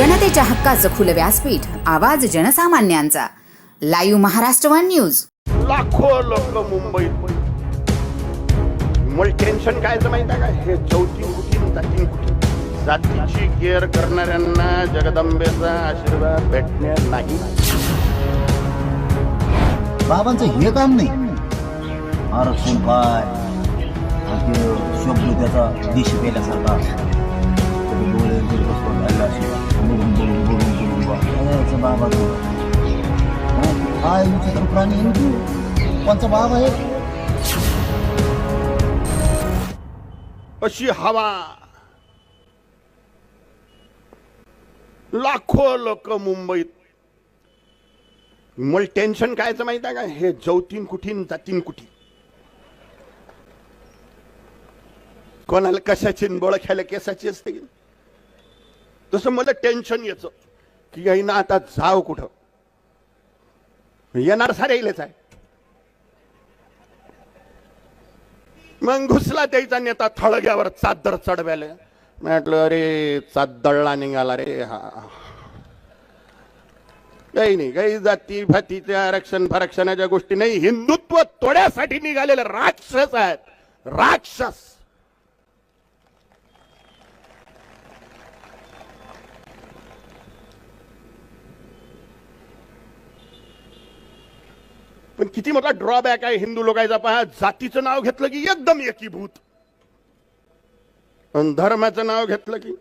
जनतेच्या हक्काचं खुलं व्यासपीठ आवाज जनसामान्यांचा. Live Maharashtra one news. लाखो लोक मुंबईत. मला टेन्शन काय माहिती आहे का? हे चौथी कुठी जाती कुठी जातीची केअर करणाऱ्यांना जगदंबेचा आशीर्वाद भेटणार नाही. बाबांचं हे काम नाही. आरक्षण काय? शब्द त्याचा दिश पेल्यासारखा याचं ఆయన तो हं? काय विचित्र अशी हवा. लाखो लोक मुंबईत. मग टेन्शन कायचं माहिती आहे का? हे जवतीन कुठीन जातीन कुठी कोणाला कशाची बोळ खायला केसाची असते तसं मला टेन्शन याचं. की काही ना आता जाव कुठं? येणार सारे येईलच आहे. मग घुसला त्याचा नेता थळग्यावर चादर चढव्याला. म्हटलं अरे चादळला निघाला रे हा काही नाही काही जाती भातीचे आरक्षण फरक्षणाच्या गोष्टी नाही. हिंदुत्व तोड्यासाठी निघालेले राक्षस आहेत. राक्षस. पण किती मोठा ड्रॉबॅक आहे. हिंदू लोकांचा पहा जातीचं नाव घेतलं की एकदम एकीभूत. पण धर्माचं नाव घेतलं की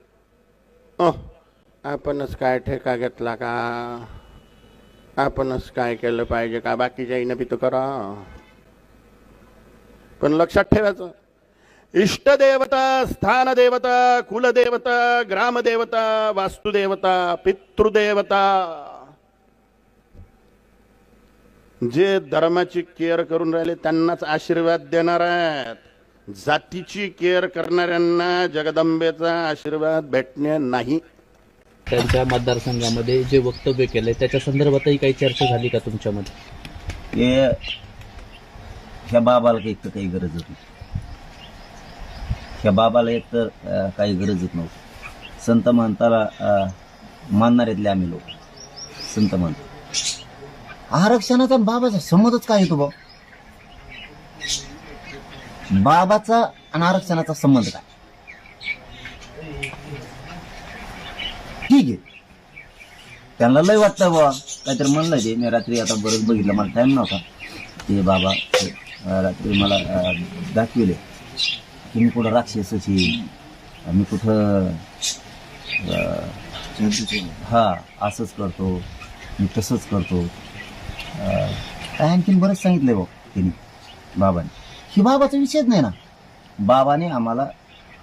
आपणच काय ठेका घेतला का? आपणच काय केलं पाहिजे का? बाकीच्या बी तो करा. पण लक्षात ठेवायचं इष्टदेवता स्थानदेवता कुलदेवता ग्रामदेवता वास्तुदेवता पितृदेवता जे धर्माची केअर करून राहिले त्यांनाच आशीर्वाद देणार आहेत. जातीची केअर करणाऱ्यांना जगदंबेचा आशीर्वाद भेटणे नाही. त्यांच्या मतदारसंघामध्ये जे वक्तव्य केलंय त्याच्या संदर्भातही काही चर्चा झाली का तुमच्यामध्ये? हे ह्या बाबाला काही तर काही गरजच नाही. ह्या बाबाला एक तर काही गरजच नव्हती. संत महंताला मानणाऱ्यातले आम्ही लोक. संत महंत. आरक्षणाचा बाबाचा संबंधच काय येतो बा? बाबाचा आणि आरक्षणाचा संबंध काय? ठीक आहे. त्यांना लय वाटतं बाबा काहीतरी म्हणलं ते. मी रात्री आता बरंच बघितलं. मला टाइम नव्हता. ते बाबा रात्री मला दाखविले. की मी कुठं राक्षसाची मी कुठं अं, हा असंच करतो. मी तसंच करतो. काय आणखीन बरंच सांगितलंय बघ तिने. बाबाने. ही बाबाचा विषयच नाही ना. बाबाने आम्हाला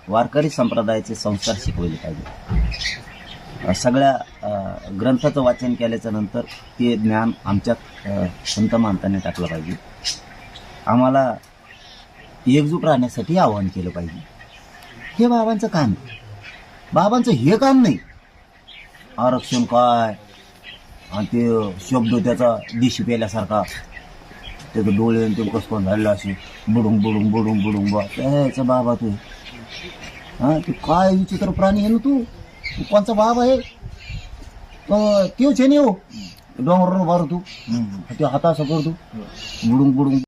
वारकरी संप्रदायाचे संस्कार शिकवले पाहिजे. सगळ्या ग्रंथाचं वाचन केल्याच्यानंतर ते ज्ञान आमच्यात संत मानताने टाकलं पाहिजे. आम्हाला एकजूट राहण्यासाठी आवाहन केलं पाहिजे. हे बाबांचं काम बाबांचं हे काम नाही. आरक्षण काय? आणि ते शब्द त्याचा दिशी पेल्यासारखा. त्याचं डोळे आणि ते कसं झालेलं असे. बुडून बुडून बुडून बुडून बा त्याचं बाबा तू. हा तू काय विचित्र प्राणी आहे ना तू? तू कोणचा बाब आहे? तेच आहे ना हो. डोंगर बार तू. ते हाता असं करतो बुडून बुडून